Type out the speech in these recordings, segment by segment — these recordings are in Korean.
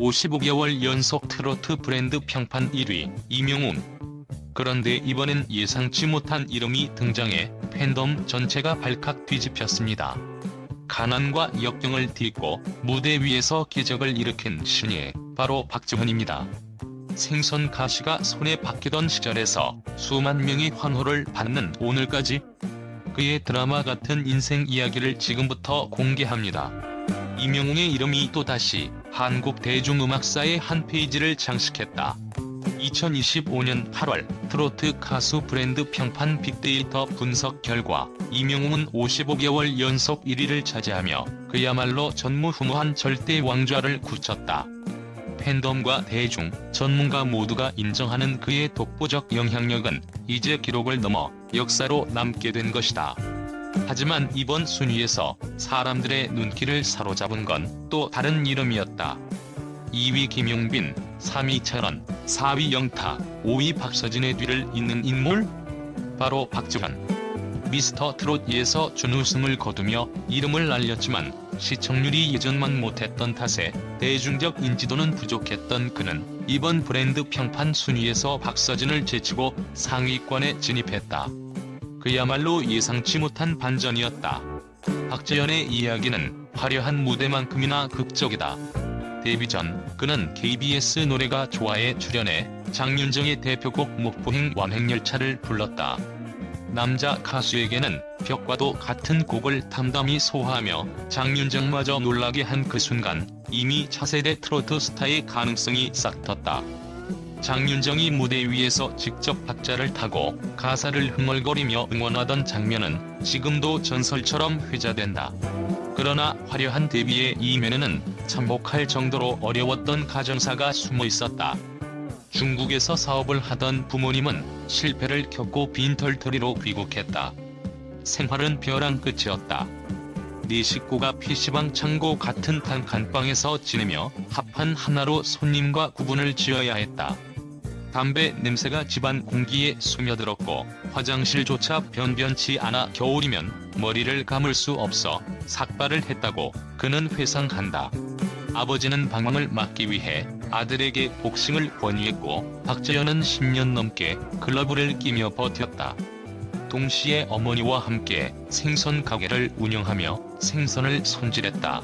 55개월 연속 트로트 브랜드 평판 1위 이명웅. 그런데 이번엔 예상치 못한 이름이 등장해 팬덤 전체가 발칵 뒤집혔습니다. 가난과 역경을 딛고 무대 위에서 기적을 일으킨 신예 바로 박지원입니다. 생선 가시가 손에 박히던 시절에서 수만 명의 환호를 받는 오늘까지 그의 드라마 같은 인생 이야기를 지금부터 공개합니다. 이명웅의 이름이 또다시 한국 대중음악사의 한 페이지를 장식했다. 2025년 8월 트로트 가수 브랜드 평판 빅데이터 분석 결과 이명웅은 55개월 연속 1위를 차지하며 그야말로 전무후무한 절대 왕좌를 굳혔다. 팬덤과 대중, 전문가 모두가 인정하는 그의 독보적 영향력은 이제 기록을 넘어 역사로 남게 된 것이다. 하지만 이번 순위에서 사람들의 눈길을 사로잡은 건 또 다른 이름이었다. 2위 김용빈, 3위 철원, 4위 영타, 5위 박서진의 뒤를 잇는 인물? 바로 박지원. 미스터 트롯에서 준우승을 거두며 이름을 알렸지만 시청률이 예전만 못했던 탓에 대중적 인지도는 부족했던 그는 이번 브랜드 평판 순위에서 박서진을 제치고 상위권에 진입했다. 그야말로 예상치 못한 반전이었다. 박재현의 이야기는 화려한 무대만큼이나 극적이다. 데뷔 전 그는 KBS 노래가 좋아에 출연해 장윤정의 대표곡 목포행 완행열차를 불렀다. 남자 가수에게는 벽과도 같은 곡을 담담히 소화하며 장윤정마저 놀라게 한 그 순간 이미 차세대 트로트 스타의 가능성이 싹 텄다. 장윤정이 무대 위에서 직접 박자를 타고 가사를 흥얼거리며 응원하던 장면은 지금도 전설처럼 회자된다. 그러나 화려한 데뷔의 이면에는 참복할 정도로 어려웠던 가정사가 숨어 있었다. 중국에서 사업을 하던 부모님은 실패를 겪고 빈털터리로 귀국했다. 생활은 벼랑 끝이었다. 네 식구가 PC방 창고 같은 단칸방에서 지내며 합판 하나로 손님과 구분을 지어야 했다. 담배 냄새가 집안 공기에 스며들었고 화장실조차 변변치 않아 겨울이면 머리를 감을 수 없어 삭발을 했다고 그는 회상한다. 아버지는 방황을 막기 위해 아들에게 복싱을 권유했고 박재현은 10년 넘게 글러브를 끼며 버텼다. 동시에 어머니와 함께 생선 가게를 운영하며 생선을 손질했다.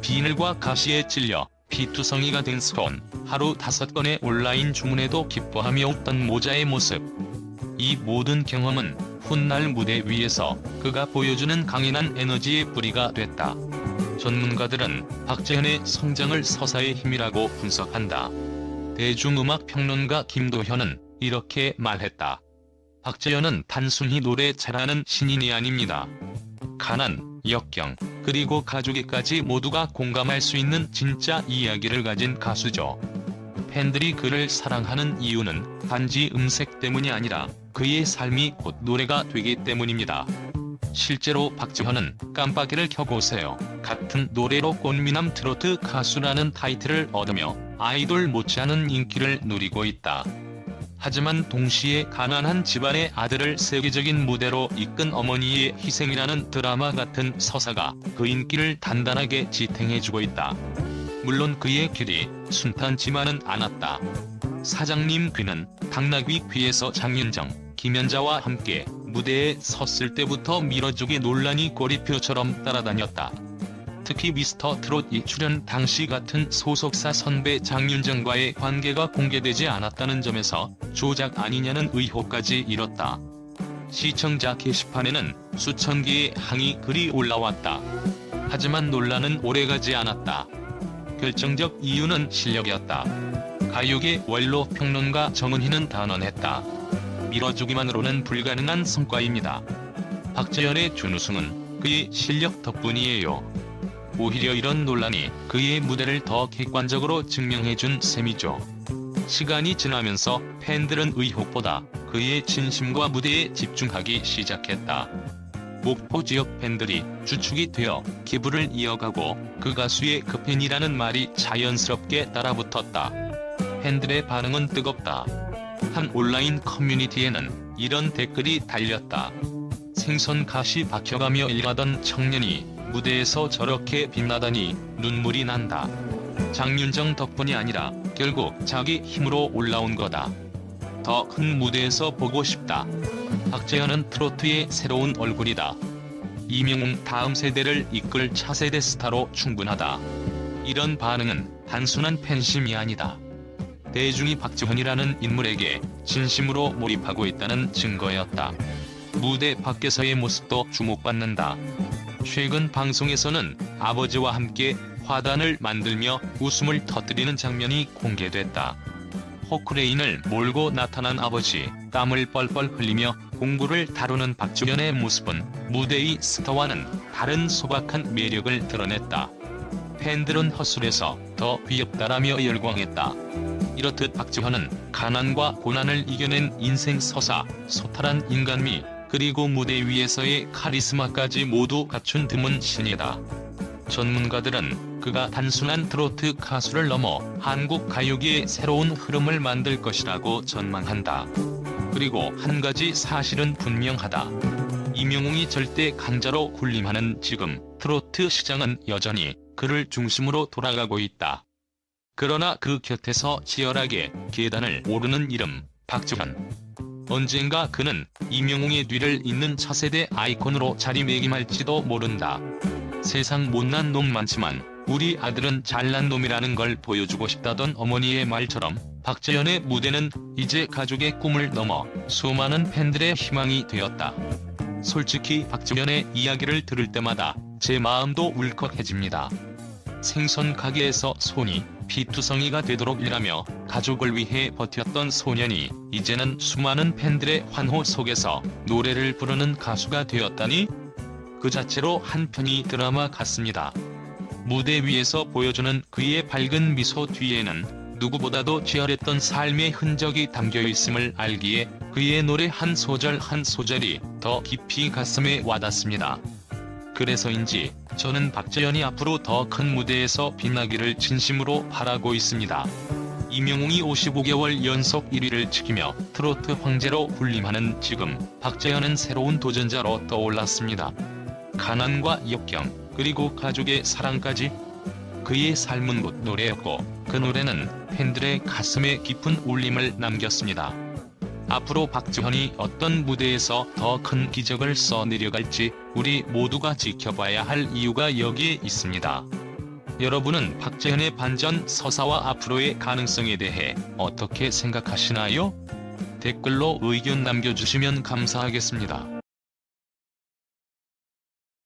비늘과 가시에 찔려 피투성이가 된 손, 하루 다섯 건의 온라인 주문에도 기뻐하며 웃던 모자의 모습. 이 모든 경험은 훗날 무대 위에서 그가 보여주는 강인한 에너지의 뿌리가 됐다. 전문가들은 박재현의 성장을 서사의 힘이라고 분석한다. 대중음악 평론가 김도현은 이렇게 말했다. 박재현은 단순히 노래 잘하는 신인이 아닙니다. 가난, 역경, 그리고 가족에까지 모두가 공감할 수 있는 진짜 이야기를 가진 가수죠. 팬들이 그를 사랑하는 이유는 단지 음색 때문이 아니라 그의 삶이 곧 노래가 되기 때문입니다. 실제로 박지현은 깜빡이를 켜보세요. 같은 노래로 꽃미남 트로트 가수라는 타이틀을 얻으며 아이돌 못지않은 인기를 누리고 있다. 하지만 동시에 가난한 집안의 아들을 세계적인 무대로 이끈 어머니의 희생이라는 드라마 같은 서사가 그 인기를 단단하게 지탱해주고 있다. 물론 그의 길이 순탄치만은 않았다. 사장님 귀는 당나귀 귀에서 장윤정, 김연자와 함께 무대에 섰을 때부터 밀어주기 논란이 꼬리표처럼 따라다녔다. 특히 미스터 트롯 이 출연 당시 같은 소속사 선배 장윤정과의 관계가 공개되지 않았다는 점에서 조작 아니냐는 의혹까지 일었다. 시청자 게시판에는 수천 개의 항의 글이 올라왔다. 하지만 논란은 오래가지 않았다. 결정적 이유는 실력이었다. 가요계 원로 평론가 정은희는 단언했다. 밀어주기만으로는 불가능한 성과입니다. 박재현의 준우승은 그의 실력 덕분이에요. 오히려 이런 논란이 그의 무대를 더 객관적으로 증명해준 셈이죠. 시간이 지나면서 팬들은 의혹보다 그의 진심과 무대에 집중하기 시작했다. 목포 지역 팬들이 주축이 되어 기부를 이어가고 그 가수의 그 팬이라는 말이 자연스럽게 따라붙었다. 팬들의 반응은 뜨겁다. 한 온라인 커뮤니티에는 이런 댓글이 달렸다. 생선 가시 박혀가며 일하던 청년이 무대에서 저렇게 빛나다니 눈물이 난다. 장윤정 덕분이 아니라 결국 자기 힘으로 올라온 거다. 더 큰 무대에서 보고 싶다. 박재현은 트로트의 새로운 얼굴이다. 이명웅 다음 세대를 이끌 차세대 스타로 충분하다. 이런 반응은 단순한 팬심이 아니다. 대중이 박지훈이라는 인물에게 진심으로 몰입하고 있다는 증거였다. 무대 밖에서의 모습도 주목받는다. 최근 방송에서는 아버지와 함께 화단을 만들며 웃음을 터뜨리는 장면이 공개됐다. 호크레인을 몰고 나타난 아버지, 땀을 뻘뻘 흘리며 공구를 다루는 박주현의 모습은 무대의 스타와는 다른 소박한 매력을 드러냈다. 팬들은 허술해서 더 귀엽다라며 열광했다. 이렇듯 박지현은 가난과 고난을 이겨낸 인생 서사, 소탈한 인간미, 그리고 무대 위에서의 카리스마까지 모두 갖춘 드문 신이다. 전문가들은 그가 단순한 트로트 가수를 넘어 한국 가요계의 새로운 흐름을 만들 것이라고 전망한다. 그리고 한 가지 사실은 분명하다. 이명웅이 절대 강자로 군림하는 지금 트로트 시장은 여전히 그를 중심으로 돌아가고 있다. 그러나 그 곁에서 치열하게 계단을 오르는 이름 박지현. 언젠가 그는 이명웅의 뒤를 잇는 차세대 아이콘으로 자리매김할지도 모른다. 세상 못난 놈 많지만 우리 아들은 잘난 놈이라는 걸 보여주고 싶다던 어머니의 말처럼 박재현의 무대는 이제 가족의 꿈을 넘어 수많은 팬들의 희망이 되었다. 솔직히 박재현의 이야기를 들을 때마다 제 마음도 울컥해집니다. 생선 가게에서 손이 피투성이가 되도록 일하며 가족을 위해 버텼던 소년이 이제는 수많은 팬들의 환호 속에서 노래를 부르는 가수가 되었다니 그 자체로 한편이 드라마 같습니다. 무대 위에서 보여주는 그의 밝은 미소 뒤에는 누구보다도 치열했던 삶의 흔적이 담겨 있음을 알기에 그의 노래 한 소절 한 소절이 더 깊이 가슴에 와닿습니다. 그래서인지 저는 박재현이 앞으로 더 큰 무대에서 빛나기를 진심으로 바라고 있습니다. 이명웅이 55개월 연속 1위를 지키며 트로트 황제로 군림하는 지금 박재현은 새로운 도전자로 떠올랐습니다. 가난과 역경 그리고 가족의 사랑까지 그의 삶은 곧 노래였고 그 노래는 팬들의 가슴에 깊은 울림을 남겼습니다. 앞으로 박지현이 어떤 무대에서 더 큰 기적을 써내려갈지 우리 모두가 지켜봐야 할 이유가 여기에 있습니다. 여러분은 박재현의 반전 서사와 앞으로의 가능성에 대해 어떻게 생각하시나요? 댓글로 의견 남겨주시면 감사하겠습니다.